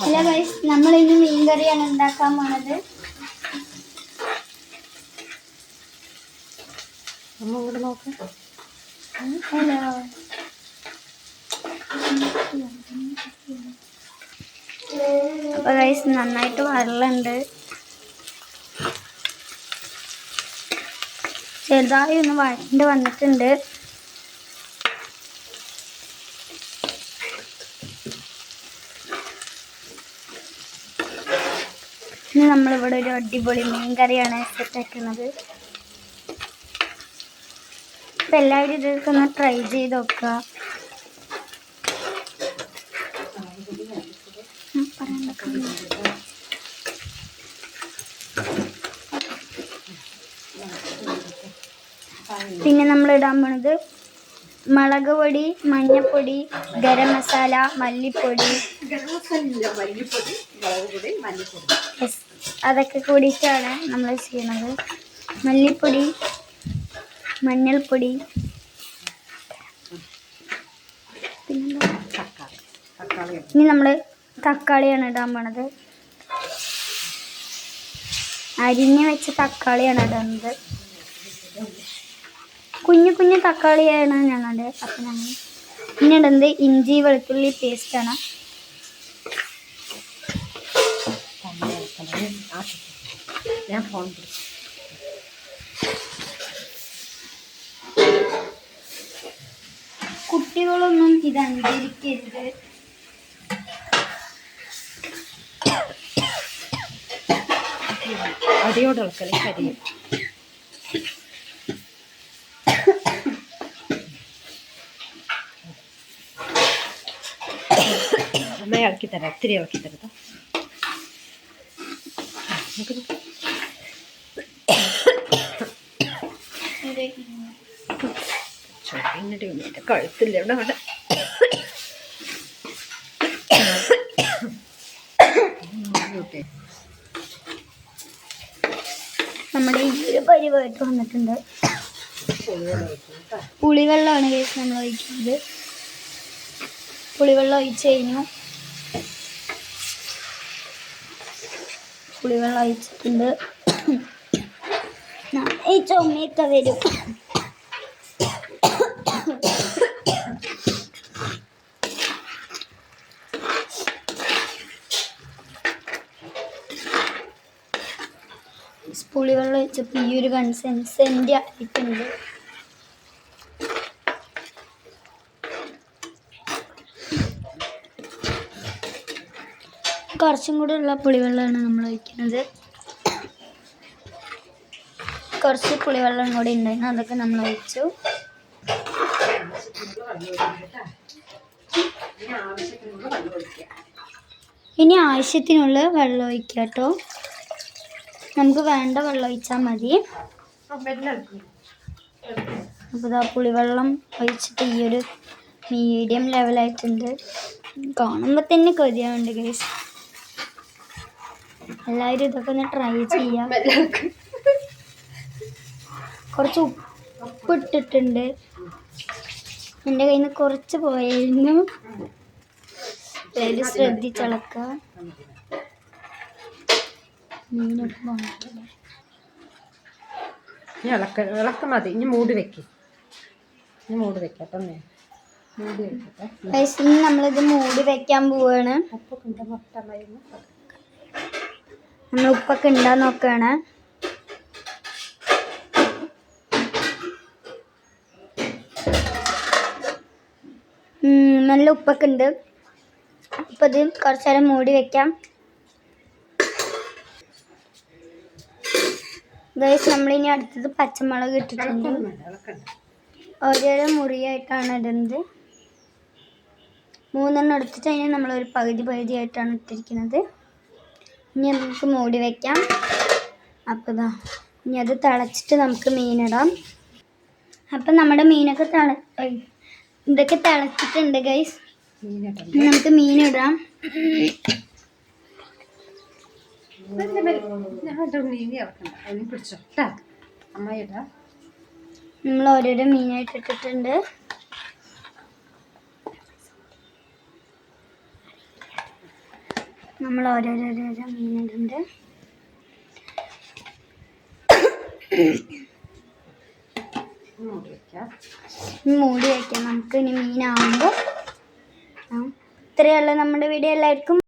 അല്ല ഗൈസ് നമ്മൾ ഇനി മീൻ കറിയാണ് ഉണ്ടാക്കാൻ പോണത് ഹലോ. അപ്പൊ ഗൈസ് നന്നായിട്ട് വെള്ളമുണ്ട് ചെറുതായി ഒന്ന് വഴണ്ട് വന്നിട്ടുണ്ട്. ഇനി നമ്മളിവിടെ ഒരു അടിപൊളി മീൻ കറിയാണ് സെറ്റാക്കുന്നത്. അപ്പം എല്ലാവരും ഇതൊക്കെ ഒന്ന് ട്രൈ ചെയ്ത് നോക്കുക. പിന്നെ നമ്മൾ ഇടാൻ പോണത് മുളക് പൊടി മഞ്ഞപ്പൊടി ഗരം മസാല മല്ലിപ്പൊടി അതൊക്കെ കൂടിയിട്ടാണ് നമ്മൾ ചെയ്യുന്നത് മല്ലിപ്പൊടി മഞ്ഞൾപ്പൊടി ഇനി നമ്മൾ തക്കാളിയാണ് ഇടാൻ പോണത്. അരിഞ്ഞ് വെച്ച തക്കാളിയാണ് ഇടുന്നത് കുഞ്ഞു കുഞ്ഞു തക്കാളിയാണ് ഞങ്ങളുടെ. അപ്പം ഞങ്ങൾ പിന്നെ ഇടുന്നത് ഇഞ്ചി വെളുത്തുള്ളി പേസ്റ്റാണ് തന്നെ ആക്കി ഞാൻ ഫോൺ പിടിച്ചു കുട്ടികളൊന്നും ഇത് അനുകരിക്കരുത് അരിയോട് ഇളക്കൽ കരിയും അമ്മ ഇളക്കി തരാം ഒത്തിരി ഇളക്കി തരട്ടോ ഒന്നിട്ട് കഴുത്തില്ല ഇവിടെ അവിടെ. നമ്മുടെ ഈ ഒരു പരിവായിട്ട് വന്നിട്ടുണ്ട്. പുളിവെള്ളമാണ് കേസ് നമ്മൾ ഒഴിക്കുന്നത്. പുളിവെള്ളം ഒഴിച്ച് കഴിഞ്ഞു. പുളിവെള്ളം അയച്ചിട്ടുണ്ട് ഈ ചുമയൊക്കെ വരും. പുളിവെള്ളം ഒഴിച്ചപ്പോൾ ഈ ഒരു കൺസിസ്റ്റൻസി ആയിട്ടുണ്ട്. കുറച്ചും കൂടെ ഉള്ള പുളിവെള്ളമാണ് നമ്മൾ ഒഴിക്കുന്നത്. കുറച്ച് പുളിവെള്ളം കൂടി ഉണ്ടായിരുന്നു അതൊക്കെ നമ്മൾ ഒഴിച്ചു. ഇനി ആവശ്യത്തിനുള്ള വെള്ളം ഒഴിക്കുക കേട്ടോ. നമുക്ക് വേണ്ട വെള്ളം ഒഴിച്ചാൽ മതി. അപ്പോൾ ഇതാ പുളിവെള്ളം ഒഴിച്ചിട്ട് ഈ ഒരു മീഡിയം ലെവലായിട്ടുണ്ട് കാണുമ്പോൾ തന്നെ കൊതിയാവുണ്ട് ഗൈസ് എല്ലാവരും ഇതൊക്കെ ഒന്ന് ട്രൈ ചെയ്യാം. കുറച്ച് ഉപ്പിട്ടിട്ടുണ്ട്. എന്റെ കയ്യിൽ നിന്ന് കുറച്ച് പോയായിരുന്നു. എല്ലാവരും ശ്രദ്ധിച്ചളക്ക. ഇനി ഇളക്ക ഇളക്ക മതി. ഇനി മൂടി വെക്ക്. ഇനി മൂടി വെക്കട്ടെ മൂടി വെക്കട്ടെ ഇനി നമ്മളിത് മൂടി വെക്കാൻ പോവാണ്. ഉപ്പൊക്കെ നമ്മൾ ഉപ്പൊക്കെ ഉണ്ടാ നോക്കുകയാണ് നല്ല ഉപ്പൊക്കെ ഉണ്ട് അപ്പം ഇത് കുറച്ച് നേരം മൂടി വെക്കാം. ഗൈസ് നമ്മളിനി അടുത്തത് പച്ചമുളക് ഇട്ടിട്ടുണ്ട്. ഓരോരോ മുറിയായിട്ടാണ് ഇടുന്നത് മൂന്നെണ്ണം എടുത്തിട്ട് അതിന് നമ്മളൊരു പകുതി പകുതിയായിട്ടാണ് ഇട്ടിരിക്കുന്നത്. ഇനി നമുക്ക് മൂടി വയ്ക്കാം അപ്പോൾ ഇതാ ഇനി അത് തിളച്ചിട്ട് നമുക്ക് മീനിടാം. അപ്പം നമ്മുടെ മീനൊക്കെ തിള ഇതൊക്കെ തിളച്ചിട്ടുണ്ട് ഗൈസ് നമുക്ക് മീനിടാം. നമ്മൾ ഓരോരോ മീനായിട്ട് ഇട്ടിട്ടുണ്ട്. നമ്മൾ ഓരോരോരോ മീനിടുന്നുണ്ട് മൂടി വയ്ക്കാം നമുക്ക് ഇനി മീനാവുമ്പോൾ ഇത്രയുള്ള നമ്മുടെ വീഡിയോ. എല്ലാവർക്കും